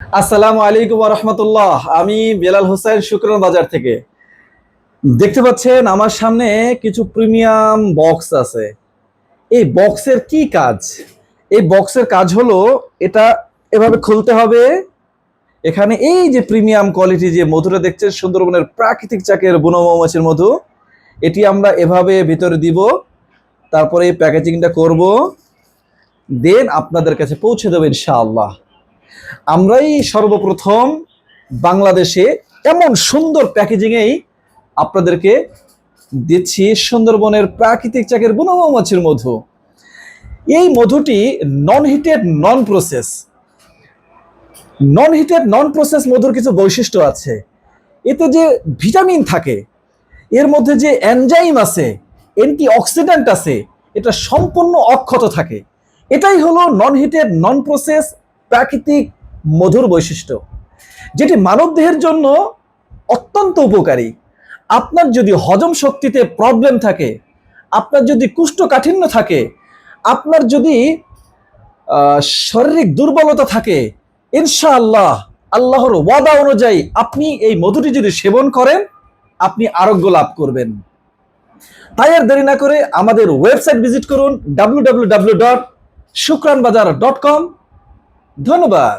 আসসালামু আলাইকুম রহমতুল্লাহ। আমি বেলাল হোসেন শুক্রন বাজার থেকে। দেখতে পাচ্ছেন আমার সামনে কিছু প্রিমিয়াম বক্স আছে। এই বক্সের কি কাজ? এই বক্সের কাজ হলো, এটা এভাবে খুলতে হবে। এখানে এই যে প্রিমিয়াম কোয়ালিটি যে মধুটা দেখছেন, সুন্দরবনের প্রাকৃতিক চাকের বুনো মধু, এটি আমরা এভাবে ভিতরে দিব। তারপরে এই প্যাকেজিংটা করব। দেন আপনাদের কাছে পৌঁছে দেবো ইনশাআল্লাহ। আমরাই সর্বপ্রথম বাংলাদেশে এমন সুন্দর প্যাকেজিংয়েই আপনাদেরকে দিচ্ছি সুন্দরবনের প্রাকৃতিক চাকের বুনো মৌমাছির মধু। এই মধুটি non heated non process non heated non process মধুর কিছু বৈশিষ্ট্য আছে। এতে যে ভিটামিন থাকে, এর মধ্যে যে এনজাইম আছে অ্যান্টি অক্সিডেন্ট আছে, এটা সম্পূর্ণ অক্ষত থাকে। এটাই হলো নন হিটেড নন প্রসেস প্রাকৃতিক মধুর বৈশিষ্ট্য, যেটি মানবদেহের জন্য অত্যন্ত উপকারী। আপনার যদি হজম শক্তিতে প্রবলেম থাকে, আপনার যদি কুষ্ঠকাঠিন্য থাকে, আপনার যদি শারীরিক দুর্বলতা থাকে, ইনশাআল্লাহ, আল্লাহর ওয়াদা অনুযায়ী আপনি এই মধুটি যদি সেবন করেন, আপনি আরোগ্য লাভ করবেন। তাই আর দেরি না করে আমাদের ওয়েবসাইট ভিজিট করুন W W W dot Shukranbazar dot com ধন্যবাদ।